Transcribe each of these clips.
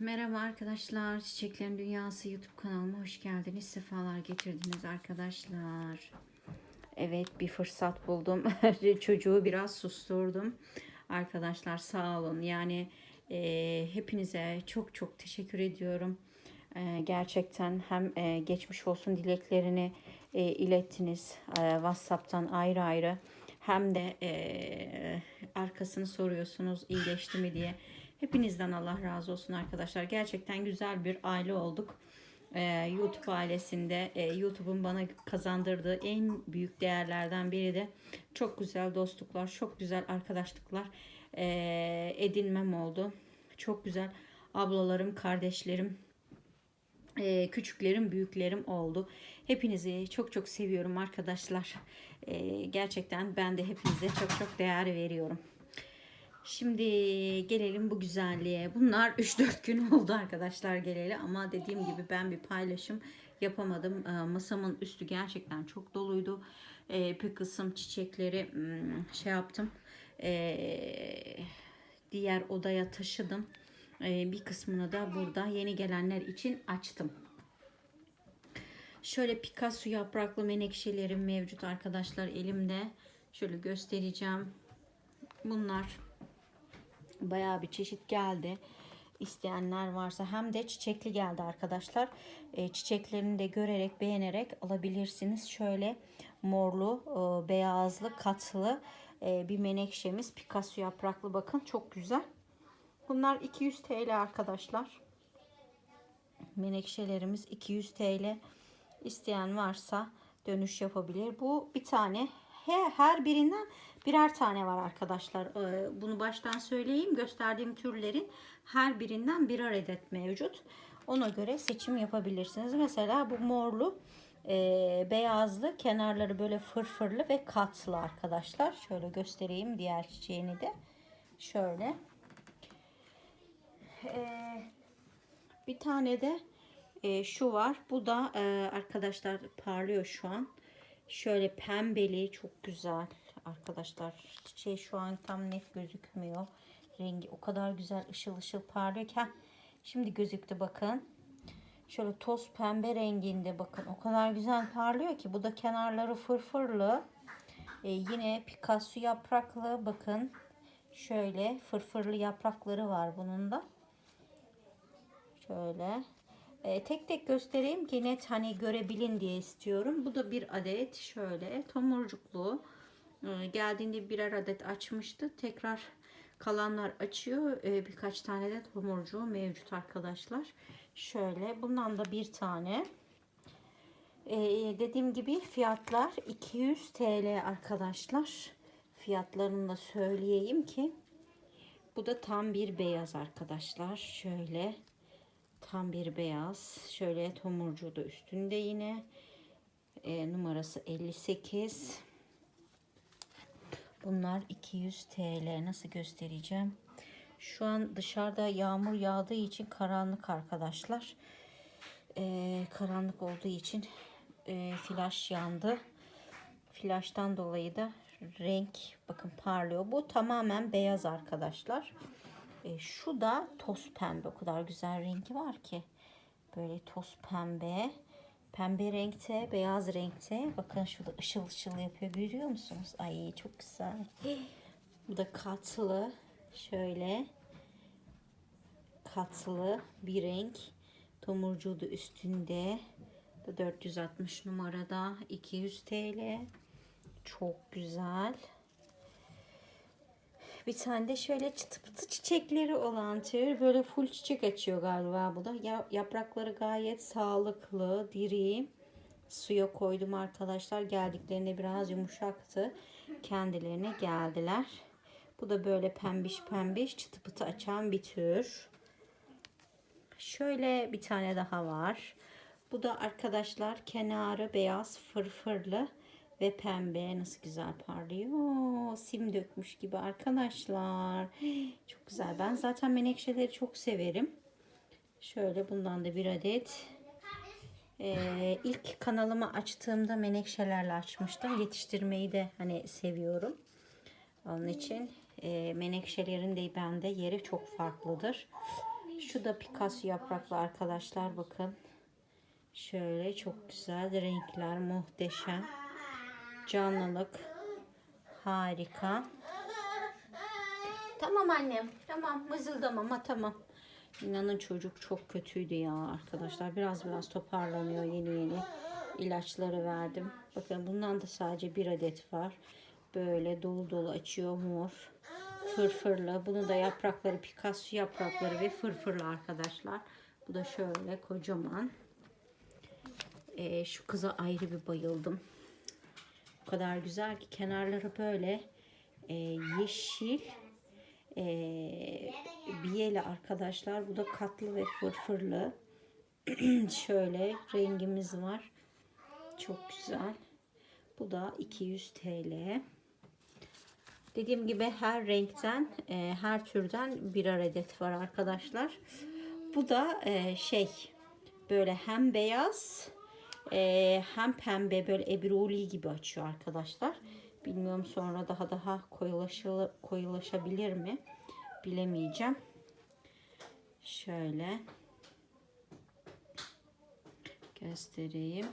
Merhaba arkadaşlar. Çiçeklerin Dünyası YouTube kanalıma hoş geldiniz. Sefalar getirdiniz arkadaşlar. Evet bir fırsat buldum. Çocuğu biraz susturdum. Arkadaşlar sağ olun. Yani e, hepinize çok çok teşekkür ediyorum. E, gerçekten hem e, geçmiş olsun dileklerini e, ilettiniz. E, WhatsApp'tan ayrı ayrı. Hem de e, arkasını soruyorsunuz iyileşti mi diye. Hepinizden Allah razı olsun arkadaşlar. Gerçekten güzel bir aile olduk. Ee, YouTube ailesinde e, YouTube'un bana kazandırdığı en büyük değerlerden biri de çok güzel dostluklar, çok güzel arkadaşlıklar e, edinmem oldu. Çok güzel ablalarım, kardeşlerim, e, küçüklerim, büyüklerim oldu. Hepinizi çok çok seviyorum arkadaşlar. E, gerçekten ben de hepinize çok çok değer veriyorum. Şimdi gelelim bu güzelliğe. Bunlar 3-4 gün oldu arkadaşlar geleli ama dediğim gibi ben bir paylaşım yapamadım. Ee, Masamın üstü gerçekten çok doluydu. Ee, Bir kısım çiçekleri hmm, şey yaptım. Ee, Diğer odaya taşıdım. Ee, Bir kısmını da burada yeni gelenler için açtım. Şöyle Picasso yapraklı menekşelerim mevcut arkadaşlar elimde. Şöyle göstereceğim. Bunlar bayağı bir çeşit geldi. İsteyenler varsa hem de çiçekli geldi arkadaşlar. E, çiçeklerini de görerek beğenerek alabilirsiniz. Şöyle morlu, e, beyazlı, katlı e, bir menekşemiz. Picasso yapraklı bakın çok güzel. Bunlar 200 TL arkadaşlar. Menekşelerimiz 200 TL. İsteyen varsa dönüş yapabilir. Bu bir tane her birinden birer tane var arkadaşlar. Ee, bunu baştan söyleyeyim. Gösterdiğim türlerin her birinden birer adet mevcut. Ona göre seçim yapabilirsiniz. Mesela bu morlu, e, beyazlı, kenarları böyle fırfırlı ve katlı arkadaşlar. Şöyle göstereyim diğer çiçeğini de. Şöyle. Ee, bir tane de e, şu var. Bu da e, arkadaşlar parlıyor şu an. Şöyle pembeli çok güzel arkadaşlar. Çiçeği şu an tam net gözükmüyor. Rengi o kadar güzel ışıl ışıl parlıyor ki. Şimdi gözüktü bakın. Şöyle toz pembe renginde bakın. O kadar güzel parlıyor ki. Bu da kenarları fırfırlı. Ee, yine Picasso yapraklı bakın. Şöyle fırfırlı yaprakları var bunun da. Şöyle. E, tek tek göstereyim ki net hani görebilin diye istiyorum. Bu da bir adet şöyle tomurcuklu. E, geldiğinde birer adet açmıştı. Tekrar kalanlar açıyor. E, birkaç tane de tomurcuğu mevcut arkadaşlar. Şöyle bundan da bir tane. Dediğim gibi fiyatlar 200 TL arkadaşlar. Fiyatlarını da söyleyeyim ki. Bu da tam bir beyaz arkadaşlar. Şöyle tam bir beyaz. Şöyle tomurcuğu da üstünde yine. E, numarası 58. Bunlar 200 TL. Nasıl göstereceğim? Şu an dışarıda yağmur yağdığı için karanlık arkadaşlar. E, karanlık olduğu için e, flash yandı. Flash'tan dolayı da renk bakın parlıyor. Bu tamamen beyaz arkadaşlar. E, şu da toz pembe. O kadar güzel rengi var ki. Böyle toz pembe. Pembe renkte, beyaz renkte. Bakın şurada ışıl ışıl yapıyor. Görüyor musunuz? Ay çok güzel. Bu da katlı. Şöyle. Katlı bir renk. Tomurcuğu da üstünde. Bu 460 numarada. 200 TL. Çok güzel. Bir tane de şöyle çıtı çiçekleri olan tür. Böyle full çiçek açıyor galiba bu da. Ya, yaprakları gayet sağlıklı, diri. Suya koydum arkadaşlar. Geldiklerinde biraz yumuşaktı. Kendilerine geldiler. Bu da böyle pembiş pembiş çıtı pıtı açan bir tür. Şöyle bir tane daha var. Bu da arkadaşlar kenarı beyaz fırfırlı ve pembe nasıl güzel parlıyor. Sim dökmüş gibi arkadaşlar. Çok güzel. Ben zaten menekşeleri çok severim. Şöyle bundan da bir adet. Ee, ilk kanalımı açtığımda menekşelerle açmıştım. Yetiştirmeyi de hani seviyorum. Onun için e, menekşelerin de bende yeri çok farklıdır. Şu da Picasso yapraklı arkadaşlar bakın. Şöyle çok güzel renkler muhteşem. Canlılık harika. Tamam annem. Tamam mızıldamama tamam. İnanın çocuk çok kötüydü ya arkadaşlar. Biraz biraz toparlanıyor yeni yeni. ilaçları verdim. Bakın bundan da sadece bir adet var. Böyle dolu dolu açıyor mor. Fırfırlı. Bunun da yaprakları Picasso yaprakları ve fırfırlı arkadaşlar. Bu da şöyle kocaman. Ee, şu kıza ayrı bir bayıldım. Kadar güzel ki kenarları böyle e, yeşil e, biyeli arkadaşlar. Bu da katlı ve fırfırlı. Şöyle rengimiz var. Çok güzel. Bu da 200 TL. Dediğim gibi her renkten, e, her türden birer adet var arkadaşlar. Bu da e, şey böyle hem beyaz e, hem pembe böyle ebruli gibi açıyor arkadaşlar. Bilmiyorum sonra daha daha koyulaşa, koyulaşabilir mi? Bilemeyeceğim. Şöyle göstereyim.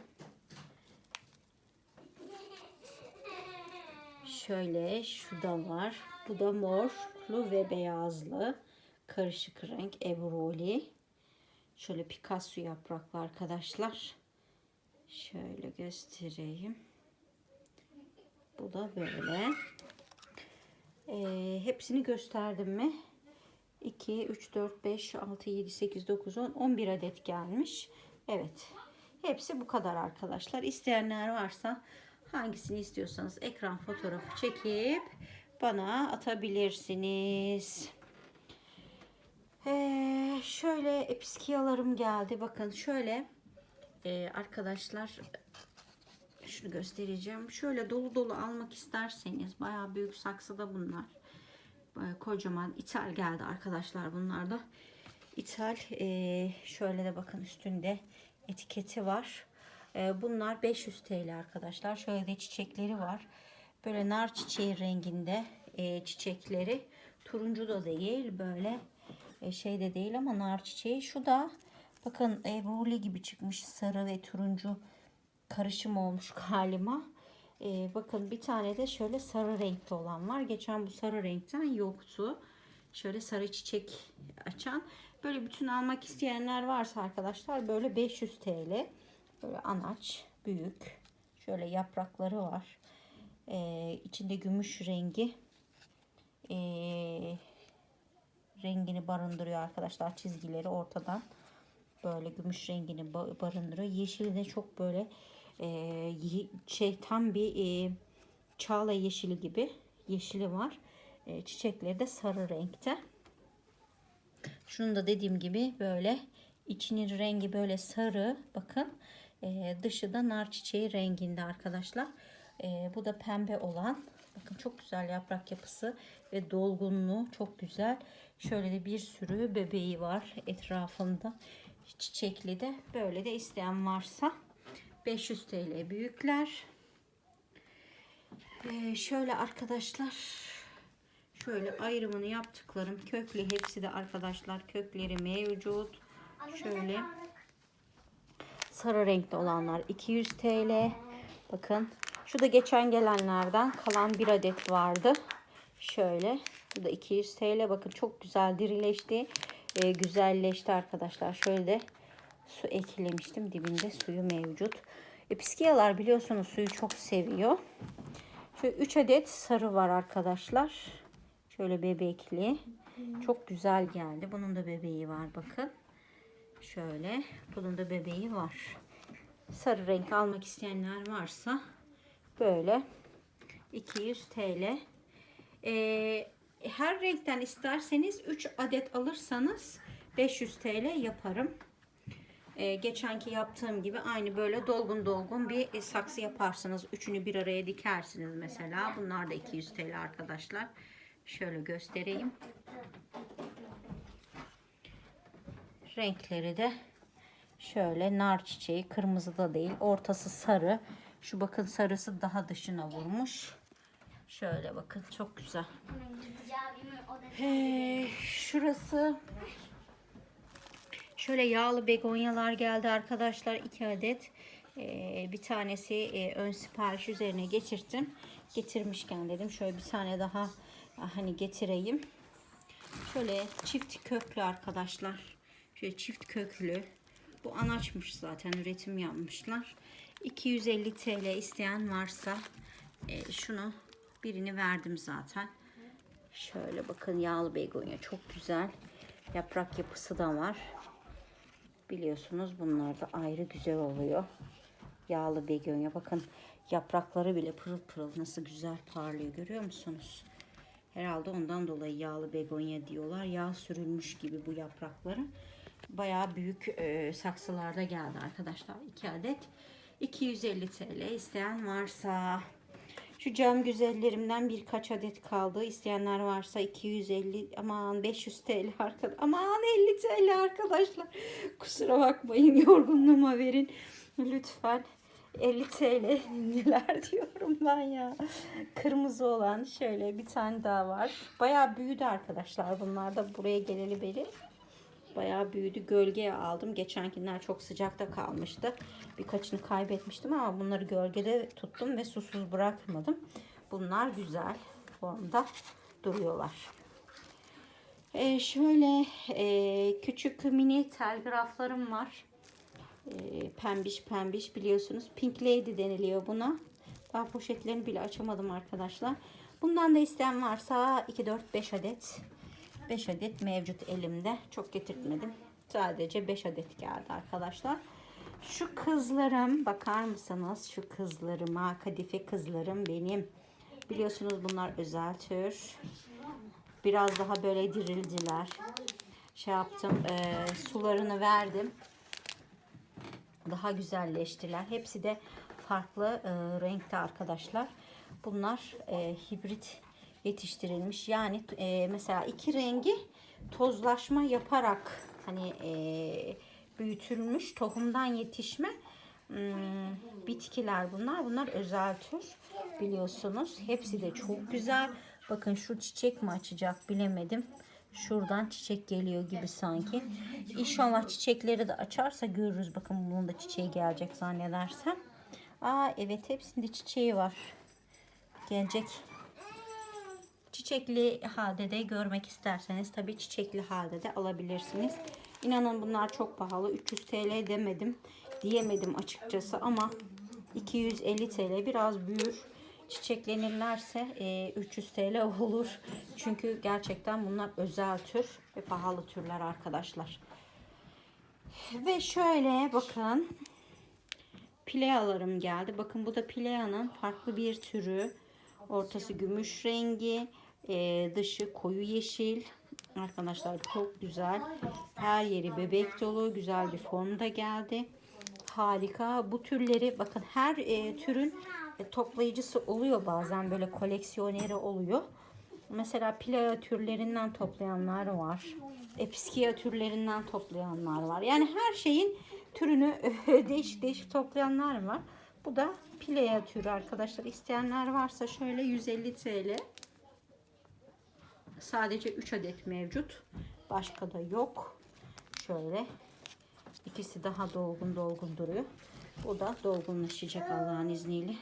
Şöyle şu da var. Bu da morlu ve beyazlı. Karışık renk ebruli. Şöyle Picasso yapraklı arkadaşlar. Şöyle göstereyim. Bu da böyle. Ee, hepsini gösterdim mi? 2, 3, 4, 5, 6, 7, 8, 9, 10, 11 adet gelmiş. Evet. Hepsi bu kadar arkadaşlar. İsteyenler varsa hangisini istiyorsanız ekran fotoğrafı çekip bana atabilirsiniz. Ee, şöyle episkiyalarım geldi. Bakın şöyle e, arkadaşlar şunu göstereceğim. Şöyle dolu dolu almak isterseniz bayağı büyük saksıda bunlar. Bayağı kocaman ithal geldi arkadaşlar bunlar da. İthal e, şöyle de bakın üstünde etiketi var. E, bunlar 500 TL arkadaşlar. Şöyle de çiçekleri var. Böyle nar çiçeği renginde e, çiçekleri. Turuncu da değil böyle e, şey de değil ama nar çiçeği. Şu da bakın ebruli gibi çıkmış sarı ve turuncu karışım olmuş galiba. Ee, bakın bir tane de şöyle sarı renkli olan var. Geçen bu sarı renkten yoktu. Şöyle sarı çiçek açan. Böyle bütün almak isteyenler varsa arkadaşlar böyle 500 TL. Böyle anaç büyük. Şöyle yaprakları var. Ee, içinde gümüş rengi. Ee, rengini barındırıyor arkadaşlar. Çizgileri ortadan böyle gümüş rengini barındırıyor. Yeşili de çok böyle e, şey tam bir e, çağla yeşili gibi yeşili var. E, çiçekleri de sarı renkte. Şunu da dediğim gibi böyle içinin rengi böyle sarı. Bakın e, dışı da nar çiçeği renginde arkadaşlar. E, bu da pembe olan. Bakın çok güzel yaprak yapısı ve dolgunluğu çok güzel. Şöyle de bir sürü bebeği var etrafında. Çiçekli de böyle de isteyen varsa 500 TL büyükler. Ee, şöyle arkadaşlar şöyle ayrımını yaptıklarım köklü hepsi de arkadaşlar kökleri mevcut. Şöyle sarı renkli olanlar 200 TL. Bakın şu da geçen gelenlerden kalan bir adet vardı. Şöyle bu da 200 TL. Bakın çok güzel dirileşti. Ee, güzelleşti arkadaşlar. Şöyle de su eklemiştim. Dibinde suyu mevcut. Episkiyalar biliyorsunuz suyu çok seviyor. Şöyle 3 adet sarı var arkadaşlar. Şöyle bebekli. Çok güzel geldi. Bunun da bebeği var bakın. Şöyle. Bunun da bebeği var. Sarı renk almak isteyenler varsa böyle 200 TL. Ee, her renkten isterseniz 3 adet alırsanız 500 TL yaparım e, geçenki yaptığım gibi aynı böyle dolgun dolgun bir saksı yaparsınız. Üçünü bir araya dikersiniz mesela. Bunlar da 200 TL arkadaşlar. Şöyle göstereyim. Renkleri de şöyle nar çiçeği kırmızı da değil ortası sarı. Şu bakın sarısı daha dışına vurmuş. Şöyle bakın çok güzel. Ee, şurası Şöyle yağlı begonyalar geldi arkadaşlar. 2 adet. Ee, bir tanesi e, ön sipariş üzerine getirdim. Getirmişken dedim şöyle bir tane daha ah, hani getireyim. Şöyle çift köklü arkadaşlar. Şöyle çift köklü. Bu anaçmış zaten üretim yapmışlar. 250 TL isteyen varsa e, şunu birini verdim zaten. Şöyle bakın yağlı begonya çok güzel. Yaprak yapısı da var. Biliyorsunuz bunlar da ayrı güzel oluyor. Yağlı begonya bakın yaprakları bile pırıl pırıl nasıl güzel parlıyor görüyor musunuz? Herhalde ondan dolayı yağlı begonya diyorlar. Yağ sürülmüş gibi bu yaprakları. Bayağı büyük e, saksılarda geldi arkadaşlar. 2 adet. 250 TL isteyen varsa. Şu cam güzellerimden birkaç adet kaldı. İsteyenler varsa 250 aman 500 TL arkadaşlar. Aman 50 TL arkadaşlar. Kusura bakmayın yorgunluğuma verin. Lütfen 50 TL neler diyorum ben ya. Kırmızı olan şöyle bir tane daha var. Bayağı büyüdü arkadaşlar. Bunlar da buraya geleli beri. Bayağı büyüdü. Gölgeye aldım. Geçenkiler çok sıcakta kalmıştı. Birkaçını kaybetmiştim ama bunları gölgede tuttum ve susuz bırakmadım. Bunlar güzel formda duruyorlar. Ee, şöyle e, küçük mini telgraflarım var. Ee, pembiş pembiş biliyorsunuz. Pink Lady deniliyor buna. Daha poşetlerini bile açamadım arkadaşlar. Bundan da isteyen varsa 2, 4, 5 adet 5 adet mevcut elimde. Çok getirtmedim. Sadece 5 adet geldi arkadaşlar. Şu kızlarım bakar mısınız? Şu kızlarıma kadife kızlarım benim. Biliyorsunuz bunlar özel tür. Biraz daha böyle dirildiler. Şey yaptım. E, sularını verdim. Daha güzelleştiler. Hepsi de farklı e, renkte arkadaşlar. Bunlar e, hibrit yetiştirilmiş. Yani e, mesela iki rengi tozlaşma yaparak hani e, büyütülmüş tohumdan yetişme hmm, bitkiler bunlar. Bunlar özel tür biliyorsunuz. Hepsi de çok güzel. Bakın şu çiçek mi açacak bilemedim. Şuradan çiçek geliyor gibi sanki. İnşallah çiçekleri de açarsa görürüz. Bakın bunun da çiçeği gelecek zannedersem. Aa evet hepsinde çiçeği var. Gelecek çiçekli halde de görmek isterseniz tabii çiçekli halde de alabilirsiniz. İnanın bunlar çok pahalı. 300 TL demedim. Diyemedim açıkçası ama 250 TL biraz büyür. Çiçeklenirlerse e, 300 TL olur. Çünkü gerçekten bunlar özel tür ve pahalı türler arkadaşlar. Ve şöyle bakın Pilealarım geldi. Bakın bu da Pilea'nın farklı bir türü. Ortası gümüş rengi. E, dışı koyu yeşil. Arkadaşlar çok güzel. Her yeri bebek dolu. Güzel bir formda geldi. Harika. Bu türleri bakın her e, türün e, toplayıcısı oluyor bazen böyle koleksiyoneri oluyor. Mesela Pilea türlerinden toplayanlar var. Episkia türlerinden toplayanlar var. Yani her şeyin türünü değişik değişik toplayanlar var. Bu da Pilea türü arkadaşlar. İsteyenler varsa şöyle 150 TL. Sadece 3 adet mevcut. Başka da yok. Şöyle. İkisi daha dolgun dolgun duruyor. Bu da dolgunlaşacak Allah'ın izniyle.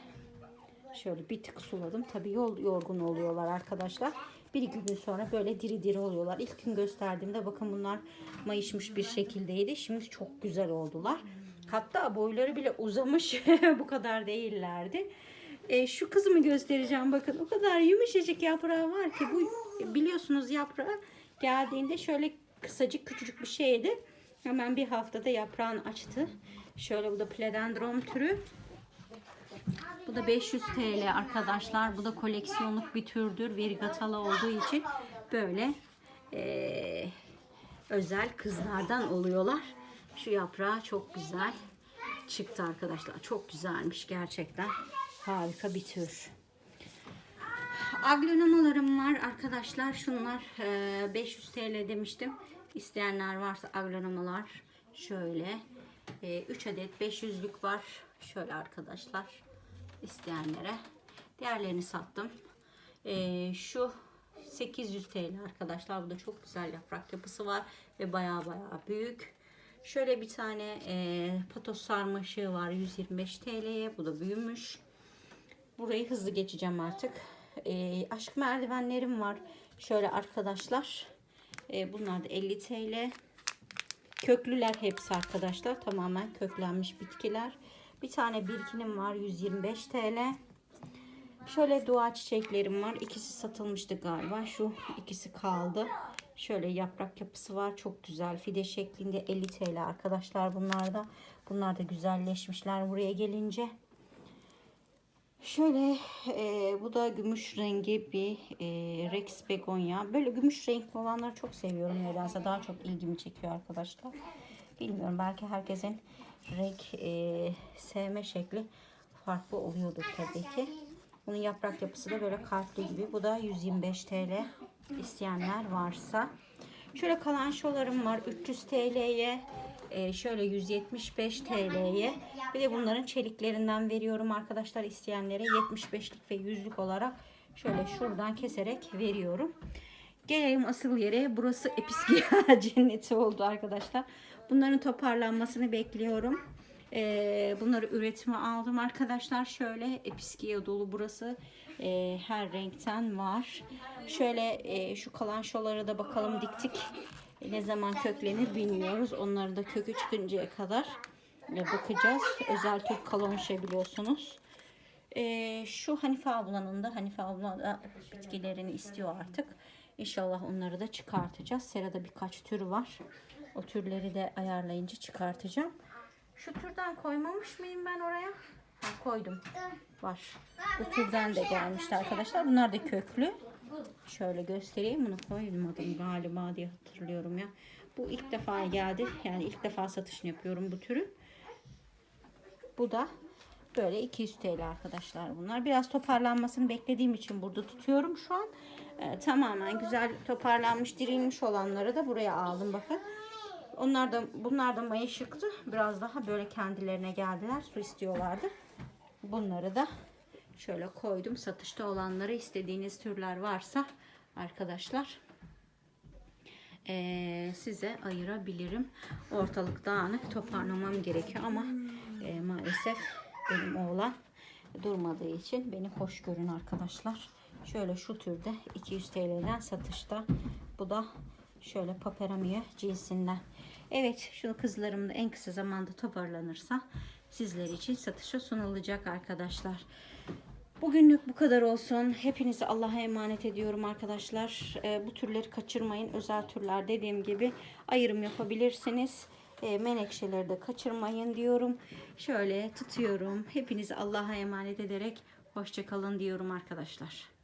Şöyle bir tık suladım. Tabii yol yorgun oluyorlar arkadaşlar. Bir iki gün sonra böyle diri diri oluyorlar. İlk gün gösterdiğimde bakın bunlar mayışmış bir şekildeydi. Şimdi çok güzel oldular. Hatta boyları bile uzamış. Bu kadar değillerdi. E, şu kızımı göstereceğim. Bakın o kadar yumuşacık yaprağı var ki. Bu biliyorsunuz yaprağı geldiğinde şöyle kısacık küçücük bir şeydi. Hemen bir haftada yaprağını açtı. Şöyle bu da pledendron türü. Bu da 500 TL arkadaşlar. Bu da koleksiyonluk bir türdür. Verigatalı olduğu için böyle eee, özel kızlardan oluyorlar. Şu yaprağı çok güzel çıktı arkadaşlar. Çok güzelmiş gerçekten. Harika bir tür. Aglonemalarım var arkadaşlar. Şunlar eee, 500 TL demiştim. İsteyenler varsa aglonemalar şöyle. 3 adet 500'lük var. Şöyle arkadaşlar isteyenlere. Diğerlerini sattım. Ee, şu 800 TL arkadaşlar. Bu da çok güzel yaprak yapısı var ve baya baya büyük. Şöyle bir tane e, patos sarmaşığı var 125 TL'ye. Bu da büyümüş. Burayı hızlı geçeceğim artık. E, aşk merdivenlerim var. Şöyle arkadaşlar. E, bunlar da 50 TL. Köklüler hepsi arkadaşlar. Tamamen köklenmiş bitkiler. Bir tane birkinim var 125 TL. Şöyle dua çiçeklerim var. İkisi satılmıştı galiba. Şu ikisi kaldı. Şöyle yaprak yapısı var. Çok güzel. Fide şeklinde 50 TL arkadaşlar bunlar da. Bunlar da güzelleşmişler buraya gelince. Şöyle e, bu da gümüş rengi bir e, Rex begonya. Böyle gümüş renkli olanları çok seviyorum nedense. Daha çok ilgimi çekiyor arkadaşlar. Bilmiyorum belki herkesin renk e, sevme şekli farklı oluyordur tabii ki. Bunun yaprak yapısı da böyle kalpli gibi. Bu da 125 TL isteyenler varsa. Şöyle kalan şolarım var 300 TL'ye. Ee, şöyle 175 TL'ye. Bir de bunların çeliklerinden veriyorum arkadaşlar isteyenlere 75'lik ve 100'lük olarak şöyle şuradan keserek veriyorum. Gelelim asıl yere. Burası episkiya cenneti oldu arkadaşlar. Bunların toparlanmasını bekliyorum. Ee, bunları üretime aldım arkadaşlar. Şöyle episkiya dolu burası. Ee, her renkten var. Şöyle e, şu kalan şoları da bakalım diktik. E, ne zaman köklenir bilmiyoruz. Onları da kökü çıkıncaya kadar e, bakacağız. Özel Türk kalonşe biliyorsunuz. Ee, şu Hanife ablanın da Hanife abla da bitkilerini istiyor artık. İnşallah onları da çıkartacağız. Serada birkaç tür var. O türleri de ayarlayınca çıkartacağım. Şu türden koymamış mıyım ben oraya? Ha, koydum. Var. Bu türden de gelmişti arkadaşlar. Bunlar da köklü. Şöyle göstereyim. Bunu koymadım galiba diye hatırlıyorum ya. Bu ilk defa geldi. Yani ilk defa satışını yapıyorum bu türü. Bu da böyle 200 TL arkadaşlar bunlar. Biraz toparlanmasını beklediğim için burada tutuyorum şu an. Ee, tamamen güzel toparlanmış, dirilmiş olanları da buraya aldım bakın. Onlar da bunlar da maya çıktı. Biraz daha böyle kendilerine geldiler. Su istiyorlardı. Bunları da şöyle koydum. Satışta olanları istediğiniz türler varsa arkadaşlar eee, size ayırabilirim. Ortalık dağınık toparlamam gerekiyor ama eee, maalesef benim oğlan durmadığı için beni hoş görün arkadaşlar. Şöyle şu türde 200 TL'den satışta. Bu da şöyle paperamia cinsinden. Evet şu kızlarım da en kısa zamanda toparlanırsa sizler için satışa sunulacak arkadaşlar. Bugünlük bu kadar olsun. Hepinizi Allah'a emanet ediyorum arkadaşlar. Ee, bu türleri kaçırmayın. Özel türler dediğim gibi ayrım yapabilirsiniz. Ee, menekşeleri de kaçırmayın diyorum. Şöyle tutuyorum. Hepinizi Allah'a emanet ederek hoşçakalın diyorum arkadaşlar.